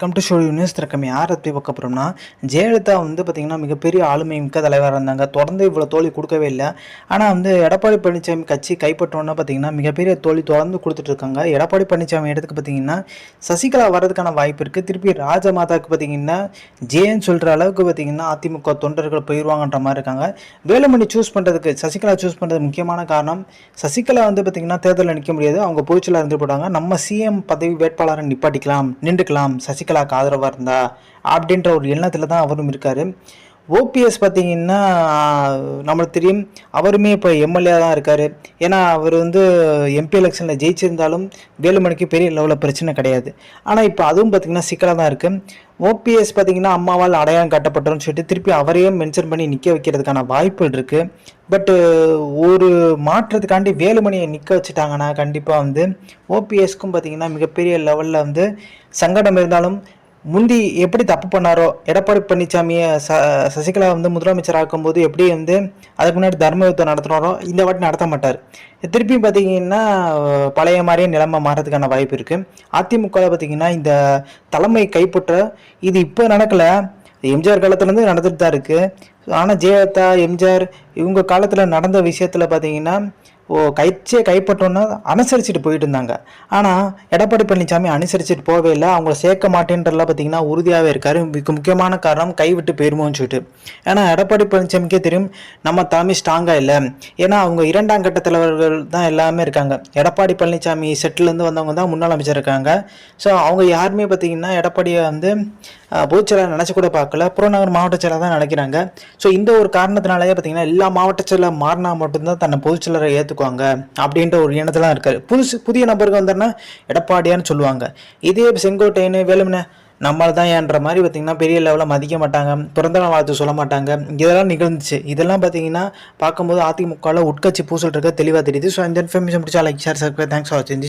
Welcome to show news திறக்கம். யார் பற்றி பார்க்க போகிறோம்னா ஜெயலலிதா வந்து பார்த்திங்கன்னா மிகப்பெரிய ஆளுமை மிக்க தலைவராக இருந்தாங்க. தொடர்ந்து இவ்வளோ தோல்வி கொடுக்கவே இல்லை. ஆனால் வந்து எடப்பாடி பழனிசாமி கட்சி கைப்பற்றோன்னா பார்த்திங்கன்னா மிகப்பெரிய தோல்வி தொடர்ந்து கொடுத்துட்டு இருக்காங்க. எடப்பாடி பழனிசாமி இடத்துக்கு பார்த்திங்கன்னா சசிகலா வர்றதுக்கான வாய்ப்பு இருக்குது திருப்பி ராஜமாதாவுக்கு பார்த்திங்கன்னா ஜேன்னு சொல்கிற அளவுக்கு பார்த்திங்கன்னா அதிமுக தொண்டர்கள் போயிடுவாங்கன்ற மாதிரி இருக்காங்க. வேலுமணி சூஸ் பண்ணுறதுக்கு சசிகலா சூஸ் பண்ணுறது முக்கியமான காரணம் சசிகலா வந்து பார்த்திங்கன்னா தேர்தலில் நிற்க முடியாது. அவங்க பொறிச்சலாக இருந்து போட்டாங்க. நம்ம சிஎம் பதவி வேட்பாளரை நிப்பாட்டிக்கலாம் நின்றுக்கலாம். சசிகலா சசிகலாவுக்கு ஆதரவாக இருந்தா அப்படின்ற ஒரு எண்ணத்தில் தான் அவரும் இருக்கார். ஓபிஎஸ் பார்த்தீங்கன்னா நம்மளுக்கு தெரியும் அவருமே இப்போ எம்எல்ஏ தான் இருக்கார். ஏன்னா அவர் வந்து எம்பி எலெக்ஷனில் ஜெயிச்சிருந்தாலும் வேலுமணிக்கு பெரிய லெவலில் பிரச்சனை கிடையாது. ஆனால் இப்போ அதுவும் பார்த்திங்கன்னா சிக்கலாக தான் இருக்குது ஓபிஎஸ் பார்த்தீங்கன்னா அம்மாவால் அடையாளம் காட்டப்பட்டோம்னு சொல்லிட்டு திருப்பி அவரையும் மென்ஷன் பண்ணி நிற்க வைக்கிறதுக்கான வாய்ப்புகள் இருக்குது பட்டு ஒரு மாற்றத்துக்காண்டி வேலுமணியை நிற்க வச்சுட்டாங்கன்னா கண்டிப்பாக வந்து ஓபிஎஸ்க்கும் பார்த்தீங்கன்னா மிகப்பெரிய லெவலில் வந்து சங்கடம் இருந்தாலும் முந்தி எப்படி தப்பு பண்ணாரோ எடப்பாடி பழனிசாமியை ச சசிகலா வந்து முதலமைச்சர் ஆக்கும்போது எப்படி வந்து அதுக்கு முன்னாடி தர்ம யுத்தம் நடத்தினாரோ இந்த வாட்டி நடத்த மாட்டார். திருப்பியும் பார்த்தீங்கன்னா பழைய மாதிரியே நிலைமை மாறதுக்கான வாய்ப்பு இருக்குது அதிமுகவில் பார்த்தீங்கன்னா இந்த தலைமை கைப்பற்ற இது இப்போ நடக்கலை. எம்ஜிஆர் காலத்துலேருந்து நடந்துட்டு தான் இருக்குது ஆனால் ஜெயலலிதா எம்ஜிஆர் இவங்க காலத்தில் நடந்த விஷயத்தில் பார்த்தீங்கன்னா ஓ கைச்சே கைப்பற்றோன்னா அனுசரிச்சுட்டு போயிட்டு இருந்தாங்க ஆனால் எடப்பாடி பழனிசாமி அனுசரிச்சுட்டு போகவே இல்லை அவங்கள சேர்க்க மாட்டேன்றலாம் பார்த்தீங்கன்னா உறுதியாகவே இருக்காரு. மிக முக்கியமான காரணம் கைவிட்டு போயிருமோன்னு சொல்லிட்டு. ஏன்னா எடப்பாடி பழனிசாமிக்கே தெரியும் நம்ம தலைமை ஸ்ட்ராங்காக இல்லை. ஏன்னா அவங்க இரண்டாம் கட்ட தலைவர்கள் தான் எல்லாமே இருக்காங்க. எடப்பாடி பழனிசாமி செட்டிலேருந்து வந்தவங்க தான் முன்னாள் அமைச்சர் இருக்காங்க. ஸோ அவங்க யாருமே பார்த்தீங்கன்னா எடப்பாடியை வந்து பொதுச்செயலாளர் நினச்சி கூட பார்க்கல. புறநகர் மாவட்ட செயலாளர் தான் நினைக்கிறாங்க. ஸோ இந்த ஒரு காரணத்தினாலேயே பார்த்தீங்கன்னா எல்லா மாவட்ட செயலர் மாறினா மட்டும்தான் தன்னை பொதுச்செயலரை ஏற்றுக்குவாங்க அப்படின்ற ஒரு எண்ணத்தில் இருக்காரு. புதுசு புதிய நபருக்கு வந்தாருன்னா எடப்பாடியான்னு சொல்லுவாங்க. இதே செங்கோட்டையனு வேலுமனு நம்மள தான் ஏன்ற மாதிரி பார்த்தீங்கன்னா பெரிய லெவலில் மதிக்க மாட்டாங்க. பிறந்தநாள் வாழ்த்து சொல்ல மாட்டாங்க. இதெல்லாம் நிகழ்ந்துச்சு. இதெல்லாம் பார்த்தீங்கன்னா பார்க்கும்போது அதிமுகவில் உட்கட்சி பூசல் இருக்க தெளிவாக தெரியுது. ஸோ இந்த இன்ஃபர்மேஷன் பிடிச்சா like share subscribe thanks for வாட்சிங்